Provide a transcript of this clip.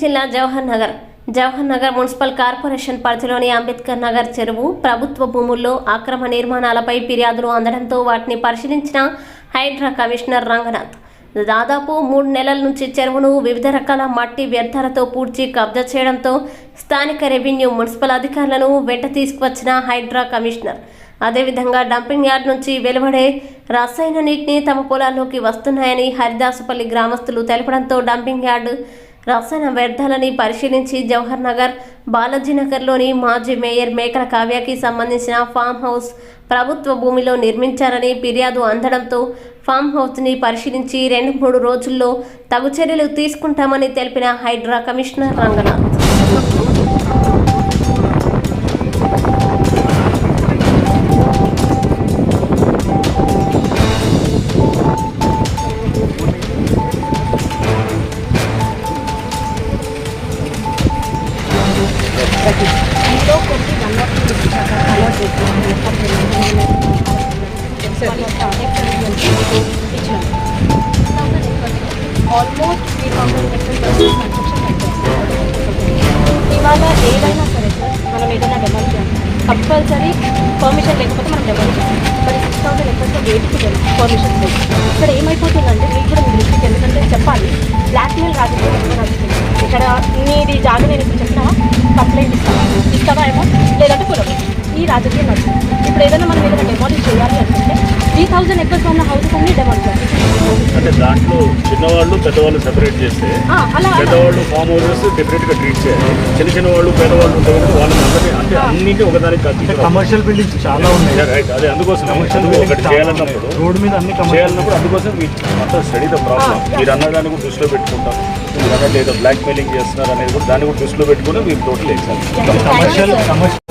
జిల్లా Jawahar Nagar. Jawahar Nagar municipal corporation పరిధిలోని అంబేద్కర్ నగర్ చెరువు ప్రభుత్వ భూముల్లో అక్రమ నిర్మాణాలపై ఫిర్యాదులు అందడంతో వాటిని పరిశీలించిన హైడ్రా కమిషనర్ రంగనాథ్. దాదాపు మూడు నెలల నుంచి చెరువును వివిధ రకాల మట్టి వ్యర్థాలతో పూడ్చి కబ్జా చేయడంతో స్థానిక రెవెన్యూ మున్సిపల్ అధికారులను వెంట తీసుకువచ్చిన హైడ్రా కమిషనర్. అదేవిధంగా డంపింగ్ యార్డ్ నుంచి వెలువడే రసాయన నీటిని తమ పొలాల్లోకి వస్తున్నాయని హరిదాసుపల్లి గ్రామస్తులు తెలపడంతో డంపింగ్ యార్డ్ రసాయన వ్యర్థాలని పరిశీలించి జవహర్ నగర్ బాలాజీనగర్లోని మాజీ మేయర్ మేకల కావ్యకి సంబంధించిన ఫామ్ హౌస్ ప్రభుత్వ భూమిలో నిర్మించారని ఫిర్యాదు అందడంతో ఫామ్ హౌస్ని పరిశీలించి రెండు మూడు రోజుల్లో తగు చర్యలు తీసుకుంటామని తెలిపిన HYDRAA commissioner Ranganath. Almost three thousand ఇవాళ ఏదైనా సరే సార్ మనం ఏదైనా డెవలప్ చేయాలి. కంపల్సరీ పర్మిషన్ లేకపోతే మనం డెవలప్ చేయాలి. మరి సిక్స్ థౌసండ్ ఎక్కడితో గేట్కి పర్మిషన్ లేదు. ఇక్కడ ఏమైపోతుందంటే మీకు కూడా మీ దృష్టికి ఎందుకంటే చెప్పాలి. బ్లాక్మెయిల్ రాజకీయం ఎక్కువ ఇక్కడ నీది జాగ నేను ఇప్పుడు చెప్పినా కంప్లైంట్ ఇస్తావా ఇస్తావా ఏమో? లేదంటే కులం ఈ రాజకీయం నడుస్తుంది. ఇప్పుడు ఏదైనా మనం ఏదైనా డెమాలిష్ చేయాలి అనుకుంటే త్రీ థౌసండ్ ఎక్కర్స్ ఉన్న హౌసెస్ అన్ని డెమాలిష్ చేయాలి. దాంట్లో చిన్నవాళ్ళు పెద్దవాళ్ళు సెపరేట్ చేస్తే పెద్దవాళ్ళు ఫామ్ హౌసెస్ డిఫరెంట్గా ట్రీట్ చేయాలి. చిన్న చిన్న వాళ్ళు పేదవాళ్ళు ఉంటారు కదా వాళ్ళని అందరినీ అంటే అన్నింటి ఒకదానికి. కమర్షియల్ బిల్డింగ్స్ చాలా ఉన్నాయి. అదే అందుకోసం ఒకటి చేయాలన్నప్పుడు రోడ్డు మీద అన్ని చేయాలన్నప్పుడు అందుకోసం మీ మొత్తం స్టడీ ద ప్రాబ్లం. మీరు అన్నదాన్ని కూడా దృష్టిలో పెట్టుకుంటాం. మీరు అన్నట్టు ఏదో బ్లాక్ మెయిలింగ్ చేస్తున్నారు అనేది కూడా దాన్ని కూడా దృష్టిలో పెట్టుకుని మీరు టోటల్ ఎగ్జామ్ కమర్షియల్ కమర్షియల్